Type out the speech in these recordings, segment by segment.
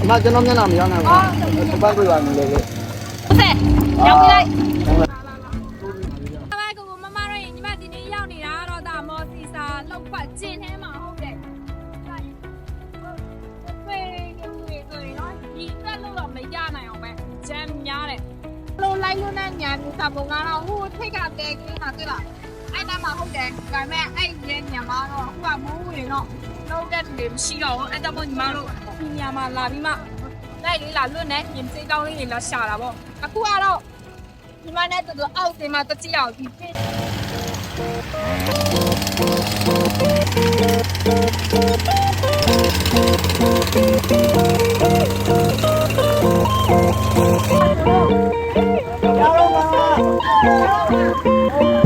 အမကျွန်တော်မျက်နှာမရောက်နိုင်ဘူးစပတ်ပြပါမလို့လေဟုတ်တယ်ရောက်ပြီလိုက်ဟုတ်လားအမကကိုမမတို့ညီမဒီနေ့ရောက်နေတာတော့ဒါမော်စီစာလောက်ပတ်ကျင်းထဲမှာဟုတ်တယ်ဝေးဝေးဆိုရင်တော့ဒီတက်လို့တော့မရနိုင်အောင်ပဲဂျမ်များတယ်လို့လိုက်လို့နဲ့ညာဒီစာပုံကတော့ဟိုထိတ်ကတဲကင်းတာတွေ့လားအဲ့နားမှာဟုတ်တယ်ဒါပေမဲ့အဲ့ရဲ့ ညာမှာတော့ဟိုကမိုးဝင်တော့လုံးတဲ့တွေမရှိတော့ဘူးအဲ့တော့ညီမတို့ဒီညာမှာလာပြီးမှလိုက်လေးလာလွတ်နေပြင်စေးကောင်းလေးတွေလာရှာတာပေါ့အခုကတော့ဒီမနဲ့တူတူအောက်စင်မှာတကြည့်အောင်ဒီပြည့်ရပြီနော်တော်တော်တဲ့ငါရကုန်ပြီ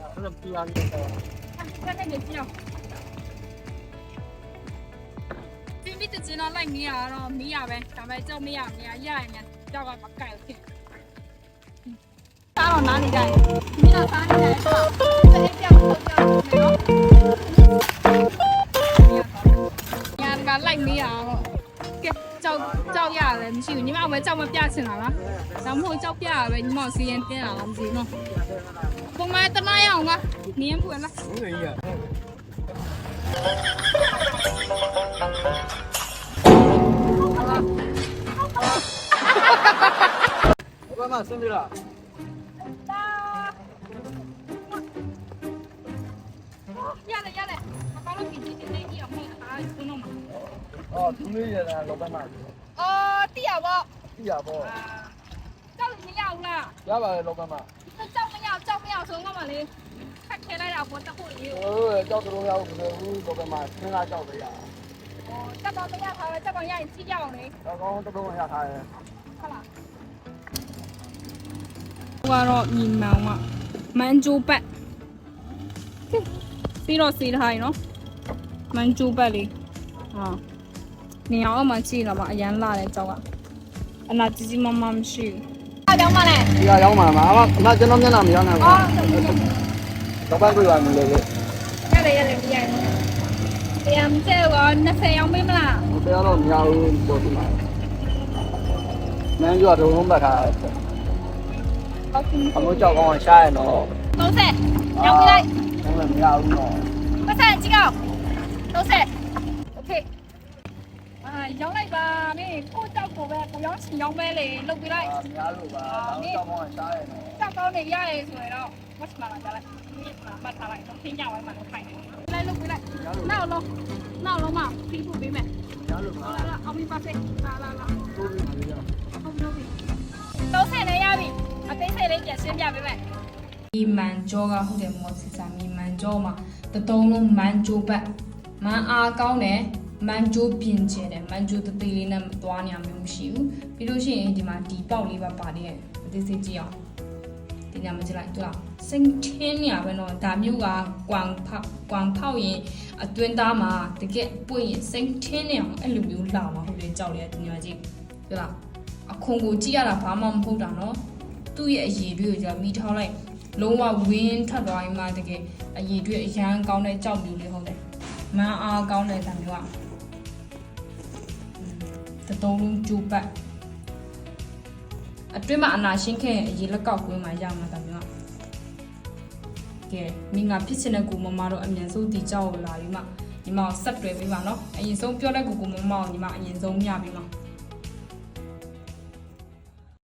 ပါတူတာဘုံနာနဲ့ခုမရငါတင်လို့ရနောက်တော့တဲ့လေငါတင်ရတာပါတော့တက်တော့ဘူးနော်ရဘူးဟာတော့နဲ့ဒီလောကတော့တဲ့တယ်ဟုတ်ရရောက်တယ်ကောက်ပြီဘူးရဘူးအဲ့တော့ပြရပြီတော့ဆက်နေကြည့်အောင်ဒီမိတကျင်းတော့လိုက်နေရတော့မီးရပဲဒါပေမဲ့ကြောက်မရမရရရင်လည်းကြောက်ကမကိုက်ဘူးစားတော့နားနေကြတယ်မင်းတော့စားနေတယ်ဆိုတော့အဲ့ပြောက်တော့ကြောက်နေတော့ညာကလိုက်နေရတော့ကဲကြောက်ကြောက်ရတယ်မရှိဘူးညီမအောင်ပဲကြောက်မပြချင်တာလားဒါမှမဟုတ်ကြောက်ပြရပဲညီမစီရင်တင်းတာလားမသိဘူးနော် ပုံမှန်တနားရအောင်ကနင်းပွင့်လားဘူးလေရဘာမှစမ်းကြလားရတယ်ရတယ်အကောင်းလို့ဒီဒီနေကြီးအောင်မေးအားဘုံတော့မှာ အော်သူလေးရတာလောကမှာအော်တိရပါပြရပေါ့ကြောက်လို့မရဘူးလားရပါတယ်လောကမှာကြောက်မရကြောက်မရဆိုငါမလေးခက်ခဲလိုက်တာပေါ်တခုလေးဟိုကြောက်တော်ရောက်ဘူးလောကမှာဆင်းလာကြောက်တယ်ရဟောတက်တော့မရပါဘူးတက်တော့ရရင်ကြီးကြအောင်လေတော့ကောင်းတော်ရထားတယ်ဟုတ်လားဟိုကတော့ညီမောင်မမန်ဂျိုပတ်ပြီးတော့စီးထားရင်နော်မန်ဂျိုပတ်လေးဟာနေအောင်မှကြည့်တော့မှအရန်လာတဲ့ကြောက်ကအနာကြီးကြီးမမမရှိဘူးအား ကြောင့်မလဲဒီကရောက်မှာမှာအမကျွန်တော်မျက်နှာမရောက်နိုင်ဘူးလောကပြပါမလို့လေရတယ်ရတယ်ပြရတယ်။တရားမကျတော့20ရောင်းပေးမလားဘယ်တော့မရဘူးပို့ဒီမှာမင်းပြောတော့ဘုံဘတ်ထားတယ်။ဟုတ်ကဲ့အမိုးကြောက်ကောင်းရှားရတော့30ရောင်းပေးလိုက်ဘုံလည်းမရဘူးတော့။ပတ်စံကြည့်အောင်30 Okay အာရောင်းလိုက်ပါမင်းကိုကြော က်ကိုပဲကိုရောင်းချင်ရောင်းပဲလေလုတ်ပေးလိုက်မရလို့ပါကြောက်ကောင်းရှားရတော့ကြောက်ကောင်းနေရရဲဆိုရင်တော့မတ်မလာကြလိုက်မတ်ထားလိုက်တော့ခင်းကြဝဲမှာထိုင်နေလိုက်လုတ်ပေးလိုက်နောက်လုံးနောက်လုံးမှာပြီးဖို့ပေးမယ်ရလို့ပါလာလာအောင်ပြီးပါစေလာလာလာတိုးပြီးပါလေဟုတ်ပြီဟုတ်ပြီ30နဲ့ရပြီအသိစိတ်လေးပြန်ရှင်းပြပေးမယ်ဒီမန်ကြောကဟုတ်တယ်မော်စီစာမီမန်ကြောမှာတတုံးလုံးမန်ဂျိုဘတ်မန်အားကောင်းတယ် မန်ဂျိုပြင်ကျင်တယ်မန်ဂျိုတသေးလေးနဲ့သွားနေရမျိုးမရှိဘူးပြီးလို့ရှိရင်ဒီမှာဒီပေါက်လေးပါပါနေတယ်အသေးစိတ်ကြည့်အောင်ဒီညမကြည့်လိုက်တွေ့လားစိတ်ထင်းနေရပဲတော့ဒါမျိုးကကွမ်ဖောက်ကွမ်ဖောက်ရင်အတွင်းသားမှာတကယ်ပွင့်ရင်စိတ်ထင်းနေအောင်အဲ့လိုမျိုးလာမှာဟုတ်တယ်ကြောက်တယ်ဒီညကြည့်တွေ့လားအခွန်ကိုကြည့်ရတာဘာမှမဟုတ်တာနော်သူ့ရဲ့အရည်တွေကိုကြာမိထောက်လိုက်လုံးဝဝင်းထပ်သွားရင်မှတကယ်အရည်တွေအရန်ကောင်းတဲ့ကြောက်မျိုးလေးဟုတ်တယ်မန်းအားကောင်းတဲ့တံမျိုးอ่ะ တတုံးလုံးကျိုးပတ်အတွင်းမှာအနာရှင်းခဲ့ရင်အရည်လက်ကောက်ကွင်းမှာရမှာတံမျိုးอ่ะကဲမိငါဖြစ်ချင်တဲ့ကိုမမတော့အမြန်ဆုံးဒီကြောက်ကိုလာပြီးမှညီမကိုဆက်တွယ်ပြီးပါနော်အရင်ဆုံးပြောတဲ့ကိုကိုမမကိုညီမအရင်ဆုံးမြပြီးမှ